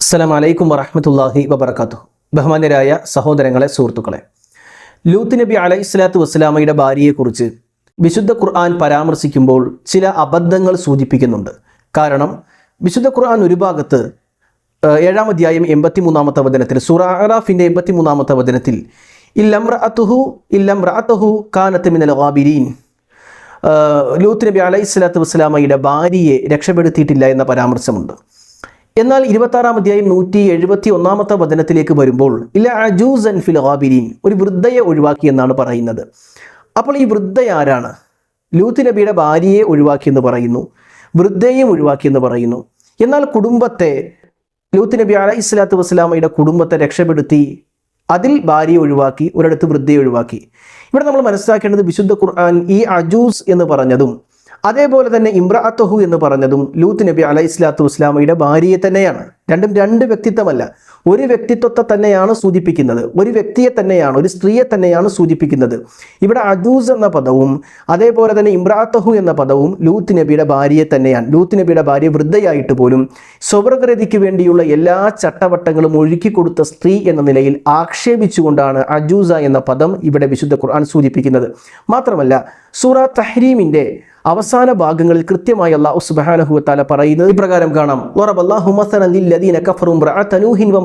അസ്സലാം വലൈക്കും വറഹമത്തല്ലാഹി വബർക്കാത്തു ബഹുമാന്യരായ സഹോദരങ്ങളെ സുഹൃത്തുക്കളെ ലൂത്ത് നബി അലൈഹി സ്വലാത്തു വസ്സലാമയുടെ ഭാര്യയെക്കുറിച്ച് വിശുദ്ധ ഖുർആൻ പരാമർശിക്കുമ്പോൾ ചില അബദ്ധങ്ങൾ സൂചിപ്പിക്കുന്നുണ്ട്. കാരണം വിശുദ്ധ ഖുർആൻ ഒരു ഭാഗത്ത് ഏഴാം അധ്യായം എൺപത്തി മൂന്നാമത്തെ വചനത്തിൽ സുറാറാഫിന്റെ എൺപത്തി മൂന്നാമത്തെ വചനത്തിൽ ഇല്ലംറഅത്തുഹു ഇല്ലംറഅത്തുഹു കാനത്ത് മിനൽ ഗാബിരീൻ ആഹ് ലൂത്ത് നബി അലൈഹി സ്വലാത്തു വസ്സലാമയുടെ ഭാര്യയെ രക്ഷപ്പെടുത്തിയിട്ടില്ല എന്ന പരാമർശമുണ്ട്. എന്നാൽ ഇരുപത്താറാം അധ്യായം നൂറ്റി എഴുപത്തി ഒന്നാമത്തെ വചനത്തിലേക്ക് വരുമ്പോൾ ഇല്ല അജൂസൻ ഫിൽ ഗാബിരീൻ ഒരു വൃദ്ധയെ ഒഴിവാക്കി എന്നാണ് പറയുന്നത്. അപ്പോൾ ഈ വൃദ്ധ ആരാണ്? ലൂത്ത് നബിയുടെ ഭാര്യയെ ഒഴിവാക്കി എന്ന് പറയുന്നു വൃദ്ധയെയും ഒഴിവാക്കി എന്ന് പറയുന്നു. എന്നാൽ കുടുംബത്തെ ലൂത്ത് നബി അലൈഹി സ്വലാത്തു വസ്സലാമയുടെ കുടുംബത്തെ രക്ഷപ്പെടുത്തി അതിൽ ഭാര്യയെ ഒഴിവാക്കി ഒരിടത്ത് വൃദ്ധയെ ഒഴിവാക്കി. ഇവിടെ നമ്മൾ മനസ്സിലാക്കേണ്ടത് വിശുദ്ധ ഖുർആൻ ഈ അജൂസ് എന്ന് പറഞ്ഞതും അതേപോലെ തന്നെ ഇമ്രാഅത്തഹു എന്ന് പറഞ്ഞതും ലൂത്ത് നബി അലൈഹി സ്വലാത്തു വസ്സലാമയുടെ ഭാര്യയെ തന്നെയാണ്. രണ്ടും രണ്ട് വ്യക്തിത്വമല്ല. ഒരു വ്യക്തിത്വത്തെ തന്നെയാണ് സൂചിപ്പിക്കുന്നത്. ഒരു വ്യക്തിയെ തന്നെയാണ് ഒരു സ്ത്രീയെ തന്നെയാണ് സൂചിപ്പിക്കുന്നത്. ഇവിടെ അജൂസ് എന്ന പദവും അതേപോലെ തന്നെ ഇമ്രാത്തഹു എന്ന പദവും ലൂത്ത് നബിയുടെ ഭാര്യയെ തന്നെയാണ്. ലൂത്ത് നബിയുടെ ഭാര്യ വൃദ്ധയായിട്ട് പോലും സ്വർഗരതിക്ക് വേണ്ടിയുള്ള എല്ലാ ചട്ടവട്ടങ്ങളും ഒഴുക്കി കൊടുത്ത സ്ത്രീ എന്ന നിലയിൽ ആക്ഷേപിച്ചുകൊണ്ടാണ് അജൂസ എന്ന പദം ഇവിടെ വിശുദ്ധ ഖുർആൻ സൂചിപ്പിക്കുന്നത്. മാത്രമല്ല സൂറ തഹ്രീമിന്റെ അവസാന ഭാഗങ്ങളിൽ കൃത്യമായി അള്ളാഹു വതആല പറയുന്നത് ഇപ്രകാരം കാണാം.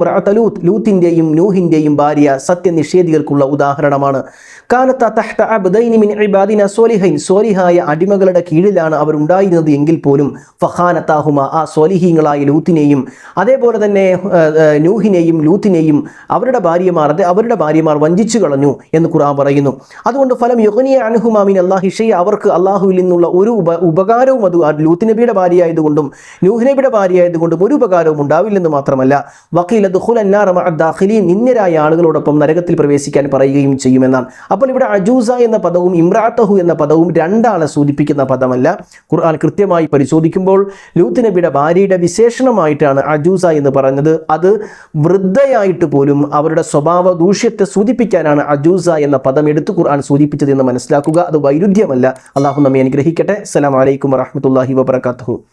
വറബല്ലാഹു മസലൻ ലില്ലദീന കഫറു ഇംറഅത ലൂത്ത് ലൂത്തിന്റെയും നൂഹിന്റെയും ഭാര്യ സത്യനിഷേധികൾക്കുള്ള ഉദാഹരണമാണ്. കാനത്ത തഹ്ത അബ്ദൈനി മിൻ ഇബാദിന സോലിഹൈൻ. സോലിഹായ അടിമകളുടെ കീഴിലാണ് അവർ ഉണ്ടായിരുന്നത് എങ്കിൽ പോലും ഫഖാനത്താഹുമ ആ സോലിഹീങ്ങളായ ലൂത്തിനെയും അതേപോലെ തന്നെ നൂഹിനെയും ലൂത്തിനെയും അവരുടെ ഭാര്യമാർ അവരുടെ ഭാര്യമാർ വഞ്ചിച്ചു കളഞ്ഞു എന്ന് ഖുറാൻ പറയുന്നു. അതുകൊണ്ട് ഫലം യുഗനിയ അനുഹുമാമിൻ അള്ളാഹി ഷെയ് അവർക്ക് അള്ളാഹുവിൽ നിന്നുള്ള ഒരു ഉപ ഉപകാരവും അത് ലൂത്തിനബിയുടെ ലൂത്ത് നബിയുടെ ഭാര്യയായതുകൊണ്ടും നൂഹ് നബിയുടെ ഭാര്യയായതുകൊണ്ടും ഒരു ഉപകാരവും ഉണ്ടാവില്ലെന്ന് മാത്രമല്ല. വക്കീൽ ദാഖിലീൻ നിന്ദരായ ആളുകളോടൊപ്പം നരകത്തിൽ പ്രവേശിക്കാൻ പറയുകയും ചെയ്യുമെന്നാണ്. അപ്പോൾ ഇവിടെ അജൂസ എന്ന പദവും ഇമ്രാത്തഹു എന്ന പദവും രണ്ടാളെ സൂചിപ്പിക്കുന്ന പദമല്ല. ഖുർആൻ കൃത്യമായി പരിശോധിക്കുമ്പോൾ ലൂത്ത് നബിയുടെ ഭാര്യയുടെ വിശേഷണമായിട്ടാണ് അജൂസ എന്ന് പറഞ്ഞത്. അത് വൃദ്ധയായിട്ട് പോലും അവരുടെ സ്വഭാവ ദൂഷ്യത്തെ സൂചിപ്പിക്കാനാണ് അജൂസ എന്ന പദം എടുത്ത് ഖുർആൻ സൂചിപ്പിച്ചത് എന്ന് മനസ്സിലാക്കുക. അത് വൈരുദ്ധ്യമല്ല. അള്ളാഹു നമ്മെ അനുഗ്രഹിക്കട്ടെ. അസ്സലാമു അലൈക്കും വറഹ്മത്തുള്ളാഹി വബറകാതുഹു.